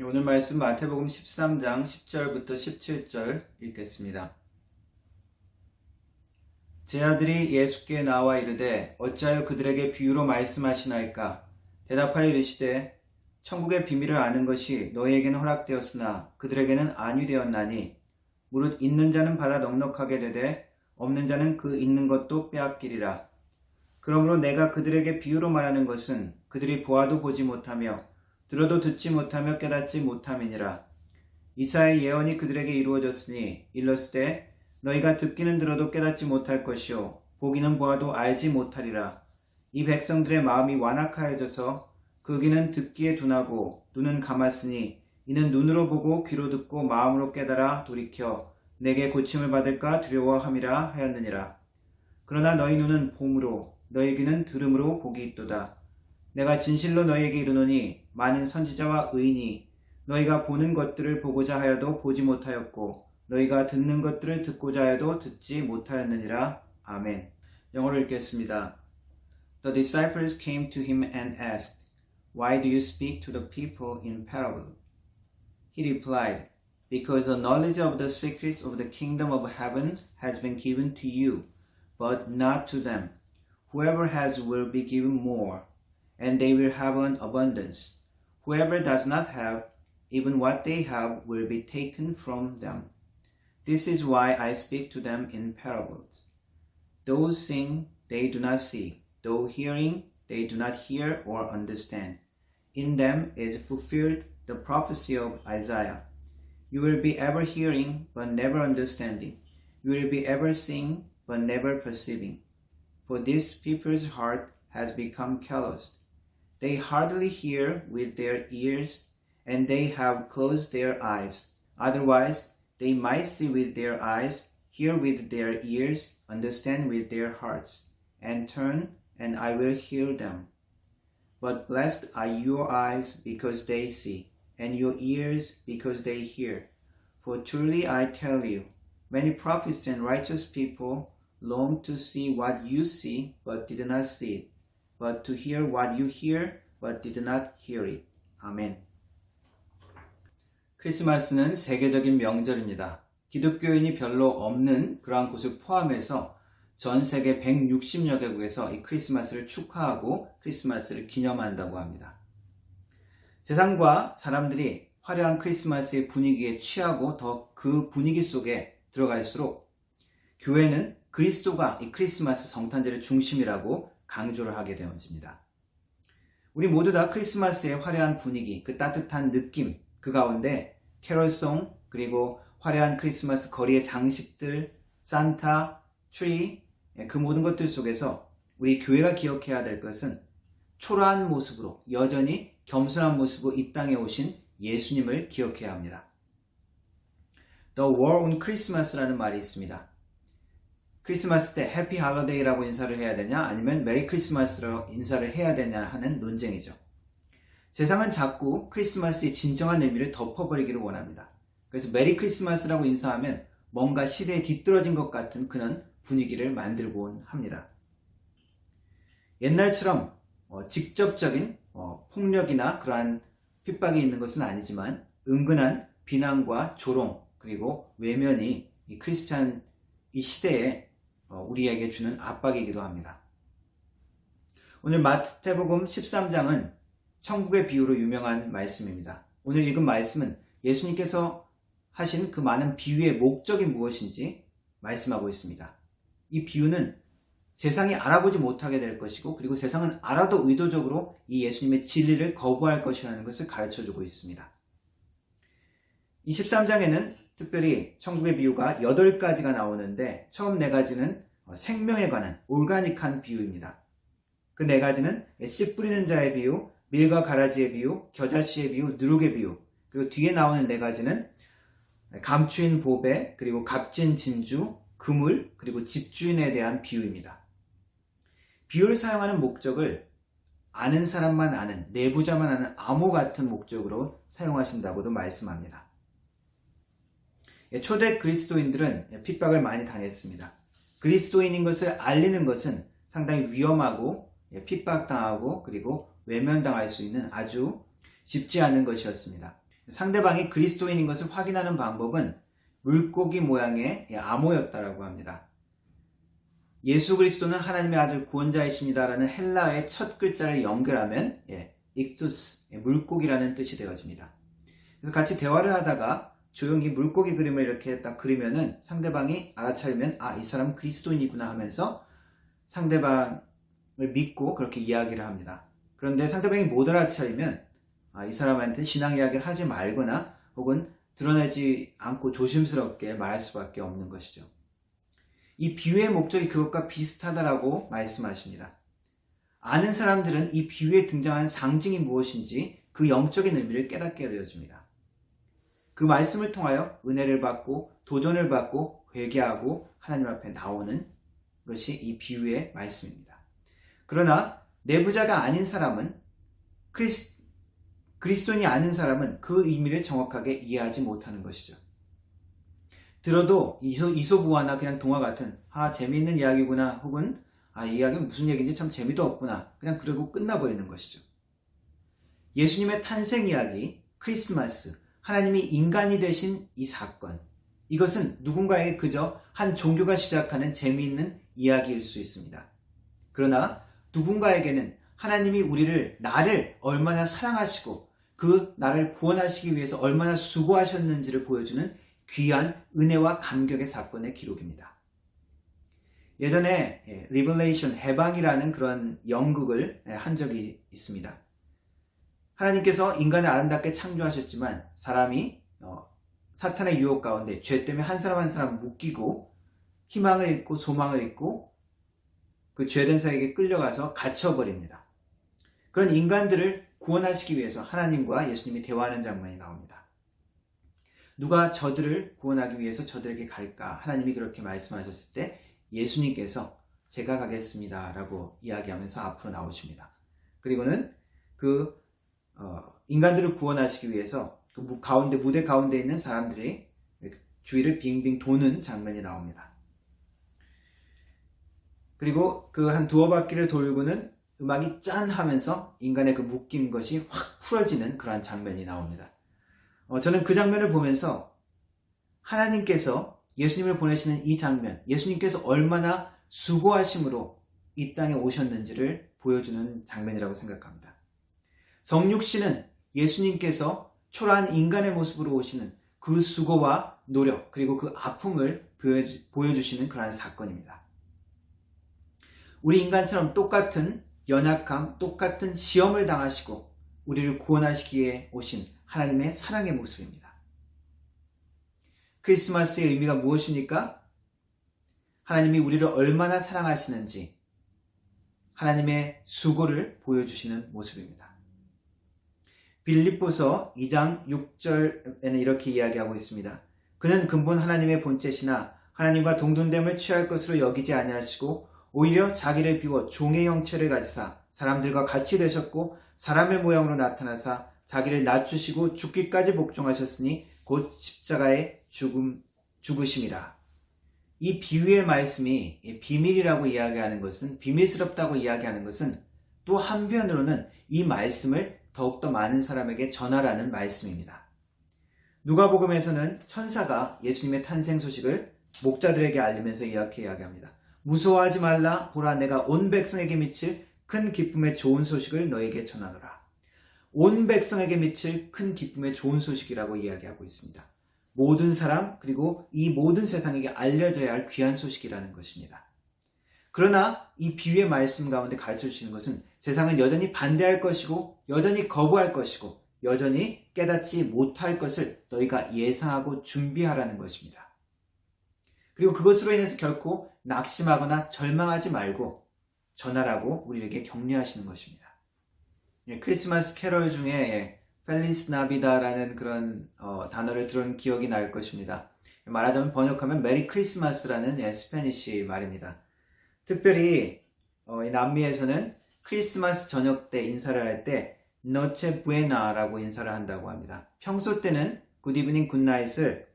오늘 말씀 마태복음 13장 10절부터 17절 읽겠습니다. 제 아들이 예수께 나와 이르되 어찌하여 그들에게 비유로 말씀하시나이까 대답하여 이르시되 천국의 비밀을 아는 것이 너희에게는 허락되었으나 그들에게는 아니 되었나니 무릇 있는 자는 받아 넉넉하게 되되 없는 자는 그 있는 것도 빼앗기리라 그러므로 내가 그들에게 비유로 말하는 것은 그들이 보아도 보지 못하며 들어도 듣지 못하며 깨닫지 못함이니라. 이사의 예언이 그들에게 이루어졌으니 일렀을 너희가 듣기는 들어도 깨닫지 못할 것이요 보기는 보아도 알지 못하리라. 이 백성들의 마음이 완악하여져서 그 귀는 듣기에 둔하고 눈은 감았으니 이는 눈으로 보고 귀로 듣고 마음으로 깨달아 돌이켜 내게 고침을 받을까 두려워함이라 하였느니라. 그러나 너희 눈은 봄으로 너희 귀는 들음으로 복이 있도다. 내가 진실로 너희에게 이르노니 많은 선지자와 의인이 너희가 보는 것들을 보고자 하여도 보지 못하였고 너희가 듣는 것들을 듣고자 하여도 듣지 못하였느니라. 아멘. 영어로 읽겠습니다. The disciples came to him and asked, Why do you speak to the people in parable? He replied, Because the knowledge of the secrets of the kingdom of heaven has been given to you, but not to them. Whoever has will be given more, and they will have an abundance. Whoever does not have, even what they have will be taken from them. This is why I speak to them in parables. Those seeing, they do not see. Though hearing, they do not hear or understand. In them is fulfilled the prophecy of Isaiah. You will be ever hearing, but never understanding. You will be ever seeing, but never perceiving. For this people's heart has become calloused. They hardly hear with their ears, and they have closed their eyes. Otherwise, they might see with their eyes, hear with their ears, understand with their hearts, and turn, and I will heal them. But blessed are your eyes because they see, and your ears because they hear. For truly I tell you, many prophets and righteous people longed to see what you see, but did not see it, but to hear what you hear, but did not hear it. 아멘. 크리스마스는 세계적인 명절입니다. 기독교인이 별로 없는 그러한 곳을 포함해서 전 세계 160여 개국에서 이 크리스마스를 축하하고 크리스마스를 기념한다고 합니다. 세상과 사람들이 화려한 크리스마스의 분위기에 취하고 더 그 분위기 속에 들어갈수록 교회는 그리스도가 이 크리스마스 성탄절의 중심이라고 강조를 하게 되어집니다. 우리 모두 다 크리스마스의 화려한 분위기, 그 따뜻한 느낌, 그 가운데 캐럴송, 그리고 화려한 크리스마스 거리의 장식들, 산타, 트리, 그 모든 것들 속에서 우리 교회가 기억해야 될 것은 초라한 모습으로 여전히 겸손한 모습으로 이 땅에 오신 예수님을 기억해야 합니다. The War on Christmas라는 말이 있습니다. 크리스마스 때 해피 할러데이라고 인사를 해야 되냐 아니면 메리 크리스마스로 인사를 해야 되냐 하는 논쟁이죠. 세상은 자꾸 크리스마스의 진정한 의미를 덮어버리기를 원합니다. 그래서 메리 크리스마스라고 인사하면 뭔가 시대에 뒤떨어진 것 같은 그런 분위기를 만들곤 합니다. 옛날처럼 어, 직접적인 어, 폭력이나 그러한 핍박이 있는 것은 아니지만 은근한 비난과 조롱 그리고 외면이 이 크리스찬 이 시대에 어, 우리에게 주는 압박이기도 합니다. 오늘 마태복음 13장은 천국의 비유로 유명한 말씀입니다. 오늘 읽은 말씀은 예수님께서 하신 그 많은 비유의 목적이 무엇인지 말씀하고 있습니다. 이 비유는 세상이 알아보지 못하게 될 것이고 그리고 세상은 알아도 의도적으로 이 예수님의 진리를 거부할 것이라는 것을 가르쳐 주고 있습니다. 이 13장에는 특별히 천국의 비유가 8가지가 나오는데 처음 4가지는 생명에 관한 올가닉한 비유입니다. 그 4가지는 씨 뿌리는 자의 비유, 밀과 가라지의 비유, 겨자씨의 비유, 누룩의 비유 그리고 뒤에 나오는 4가지는 감추인 보배, 그리고 값진 진주, 그물, 그리고 집주인에 대한 비유입니다. 비유를 사용하는 목적을 아는 사람만 아는, 내부자만 아는 암호 같은 목적으로 사용하신다고도 말씀합니다. 예, 초대 그리스도인들은 핍박을 많이 당했습니다. 그리스도인인 것을 알리는 것은 상당히 위험하고 예, 핍박당하고 그리고 외면당할 수 있는 아주 쉽지 않은 것이었습니다. 상대방이 그리스도인인 것을 확인하는 방법은 물고기 모양의 암호였다라고 합니다. 예수 그리스도는 하나님의 아들 구원자이십니다라는 헬라어의 첫 글자를 연결하면 예, 예, 물고기라는 뜻이 되어집니다. 그래서 같이 대화를 하다가 조용히 물고기 그림을 이렇게 딱 그리면은 상대방이 알아차리면 아 이 사람 그리스도인이구나 하면서 상대방을 믿고 그렇게 이야기를 합니다. 그런데 상대방이 못 알아차리면 아, 이 사람한테 신앙 이야기를 하지 말거나 혹은 드러내지 않고 조심스럽게 말할 수밖에 없는 것이죠. 이 비유의 목적이 그것과 비슷하다라고 말씀하십니다. 아는 사람들은 이 비유에 등장하는 상징이 무엇인지 그 영적인 의미를 깨닫게 되어집니다. 그 말씀을 통하여 은혜를 받고 도전을 받고 회개하고 하나님 앞에 나오는 것이 이 비유의 말씀입니다. 그러나 내부자가 아닌 사람은 크리스, 그리스도인이 아닌 사람은 그 의미를 정확하게 이해하지 못하는 것이죠. 들어도 이소, 이소부화나 그냥 동화 같은 아 재미있는 이야기구나 혹은 아이 이야기는 무슨 얘기인지 참 재미도 없구나 그냥 그러고 끝나버리는 것이죠. 예수님의 탄생 이야기, 크리스마스, 하나님이 인간이 되신 이 사건 이것은 누군가에게 그저 한 종교가 시작하는 재미있는 이야기일 수 있습니다. 그러나 누군가에게는 하나님이 우리를 나를 얼마나 사랑하시고 그 나를 구원하시기 위해서 얼마나 수고하셨는지를 보여주는 귀한 은혜와 감격의 사건의 기록입니다. 예전에 리블레이션 해방이라는 그런 연극을 한 적이 있습니다. 하나님께서 인간을 아름답게 창조하셨지만 사람이 어, 사탄의 유혹 가운데 죄 때문에 한 사람 한 사람 묶이고 희망을 잃고 소망을 잃고 그 죄된 자에게 끌려가서 갇혀버립니다. 그런 인간들을 구원하시기 위해서 하나님과 예수님이 대화하는 장면이 나옵니다. 누가 저들을 구원하기 위해서 저들에게 갈까? 하나님이 그렇게 말씀하셨을 때 예수님께서 제가 가겠습니다. 라고 이야기하면서 앞으로 나오십니다. 그리고는 그 어, 인간들을 구원하시기 위해서 그 가운데 무대 가운데 있는 사람들이 주위를 빙빙 도는 장면이 나옵니다. 그리고 그 한 두어 바퀴를 돌고는 음악이 짠 하면서 인간의 그 묶인 것이 확 풀어지는 그러한 장면이 나옵니다. 어, 저는 그 장면을 보면서 하나님께서 예수님을 보내시는 이 장면, 예수님께서 얼마나 수고하심으로 이 땅에 오셨는지를 보여주는 장면이라고 생각합니다. 성육신은 예수님께서 초라한 인간의 모습으로 오시는 그 수고와 노력, 그리고 그 아픔을 보여주시는 그러한 사건입니다. 우리 인간처럼 똑같은 연약함, 똑같은 시험을 당하시고 우리를 구원하시기에 오신 하나님의 사랑의 모습입니다. 크리스마스의 의미가 무엇입니까? 하나님이 우리를 얼마나 사랑하시는지 하나님의 수고를 보여주시는 모습입니다. 빌립보서 2장 6절에는 이렇게 이야기하고 있습니다. 그는 근본 하나님의 본체시나 하나님과 동등됨을 취할 것으로 여기지 아니하시고 오히려 자기를 비워 종의 형체를 가지사 사람들과 같이 되셨고 사람의 모양으로 나타나사 자기를 낮추시고 죽기까지 복종하셨으니 곧 십자가의 죽음, 죽으심이라. 이 비유의 말씀이 비밀이라고 이야기하는 것은, 비밀스럽다고 이야기하는 것은 또 한편으로는 이 말씀을 더욱더 많은 사람에게 전하라는 말씀입니다. 누가복음에서는 천사가 예수님의 탄생 소식을 목자들에게 알리면서 이렇게 이야기합니다. 무서워하지 말라 보라 내가 온 백성에게 미칠 큰 기쁨의 좋은 소식을 너에게 전하노라. 온 백성에게 미칠 큰 기쁨의 좋은 소식이라고 이야기하고 있습니다. 모든 사람 그리고 이 모든 세상에게 알려져야 할 귀한 소식이라는 것입니다. 그러나 이 비유의 말씀 가운데 가르쳐 주시는 것은 세상은 여전히 반대할 것이고 여전히 거부할 것이고 여전히 깨닫지 못할 것을 너희가 예상하고 준비하라는 것입니다. 그리고 그것으로 인해서 결코 낙심하거나 절망하지 말고 전하라고 우리에게 격려하시는 것입니다. 예, 크리스마스 캐럴 중에 예, 펠리스 나비다라는 그런 어, 단어를 들은 기억이 날 것입니다. 말하자면 번역하면 메리 크리스마스라는 예, 스페니쉬 말입니다. 특별히 어, 남미에서는 크리스마스 저녁 때 인사를 할때 노체 부에나라고 인사를 한다고 합니다. 평소 때는 굿이브닝 굿나잇을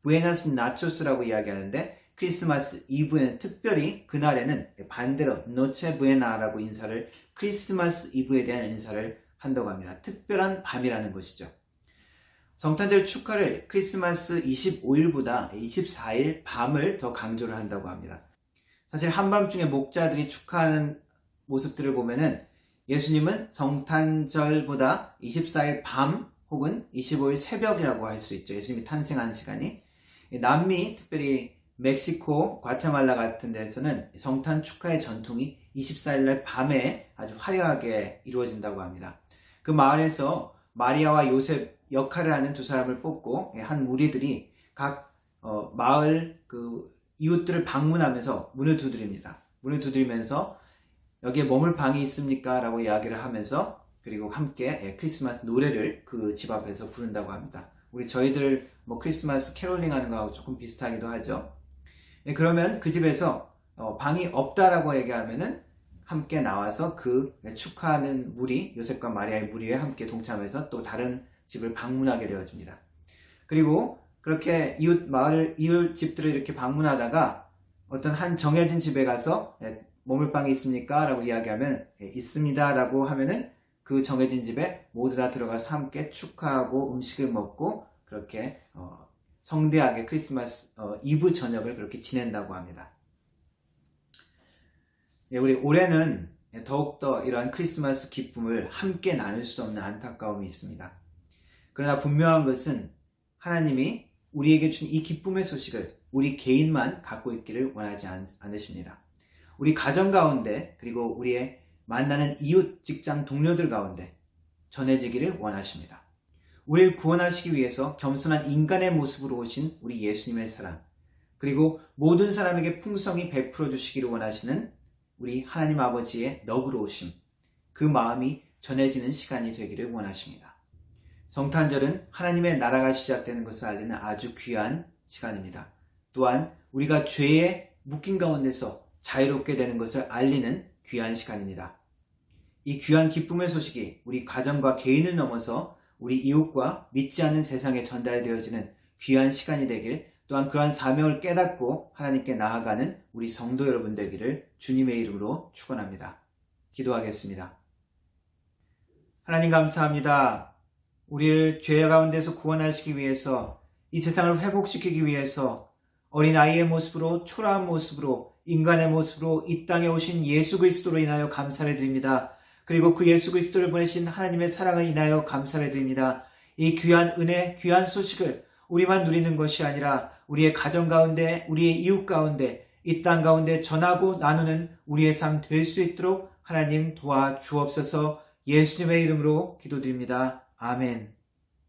부에나스 나초스라고 이야기하는데 크리스마스 이브에는 특별히 그날에는 반대로 노체 부에나라고 인사를 크리스마스 이브에 대한 인사를 한다고 합니다. 특별한 밤이라는 것이죠. 성탄절 축하를 크리스마스 25일보다 24일 밤을 더 강조를 한다고 합니다. 사실 한밤중에 목자들이 축하하는 모습들을 보면은 예수님은 성탄절보다 24일 밤 혹은 25일 새벽이라고 할 수 있죠. 예수님이 탄생한 시간이. 남미, 특별히 멕시코, 과테말라 같은 데서는 성탄 축하의 전통이 24일날 밤에 아주 화려하게 이루어진다고 합니다. 그 마을에서 마리아와 요셉 역할을 하는 두 사람을 뽑고 한 무리들이 각 어, 마을 그 이웃들을 방문하면서 문을 두드립니다. 문을 두드리면서 여기에 머물 방이 있습니까? 라고 이야기를 하면서 그리고 함께 예, 크리스마스 노래를 그 집 앞에서 부른다고 합니다. 우리 저희들 뭐 크리스마스 캐롤링 하는 거하고 조금 비슷하기도 하죠. 예, 그러면 그 집에서 어, 방이 없다라고 얘기하면은 함께 나와서 그 축하하는 무리, 요셉과 마리아의 무리에 함께 동참해서 또 다른 집을 방문하게 되어집니다. 그리고 그렇게 이웃 마을, 이웃 집들을 이렇게 방문하다가 어떤 한 정해진 집에 가서 예, 머물 방이 있습니까? 라고 이야기하면 예, 있습니다. 라고 하면은 그 정해진 집에 모두 다 들어가서 함께 축하하고 음식을 먹고 그렇게 어, 성대하게 크리스마스 어, 이브 저녁을 그렇게 지낸다고 합니다. 예, 우리 올해는 더욱더 이러한 크리스마스 기쁨을 함께 나눌 수 없는 안타까움이 있습니다. 그러나 분명한 것은 하나님이 우리에게 준 이 기쁨의 소식을 우리 개인만 갖고 있기를 원하지 않, 않으십니다. 우리 가정 가운데 그리고 우리의 만나는 이웃 직장 동료들 가운데 전해지기를 원하십니다. 우리를 구원하시기 위해서 겸손한 인간의 모습으로 오신 우리 예수님의 사랑, 그리고 모든 사람에게 풍성히 베풀어 주시기를 원하시는 우리 하나님 아버지의 너그러우심, 그 마음이 전해지는 시간이 되기를 원하십니다. 성탄절은 하나님의 나라가 시작되는 것을 알리는 아주 귀한 시간입니다. 또한 우리가 죄에 묶인 가운데서 자유롭게 되는 것을 알리는 귀한 시간입니다. 이 귀한 기쁨의 소식이 우리 가정과 개인을 넘어서 우리 이웃과 믿지 않는 세상에 전달되어지는 귀한 시간이 되길 또한 그러한 사명을 깨닫고 하나님께 나아가는 우리 성도 여러분 되기를 주님의 이름으로 축원합니다. 기도하겠습니다. 하나님 감사합니다. 우리를 죄 가운데서 구원하시기 위해서 이 세상을 회복시키기 위해서 어린 아이의 모습으로 초라한 모습으로 인간의 모습으로 이 땅에 오신 예수 그리스도로 인하여 감사를 드립니다. 그리고 그 예수 그리스도를 보내신 하나님의 사랑을 인하여 감사를 드립니다. 이 귀한 은혜, 귀한 소식을 우리만 누리는 것이 아니라 우리의 가정 가운데, 우리의 이웃 가운데, 이 땅 가운데 전하고 나누는 우리의 삶 될 수 있도록 하나님 도와 주옵소서 예수님의 이름으로 기도드립니다. 아멘.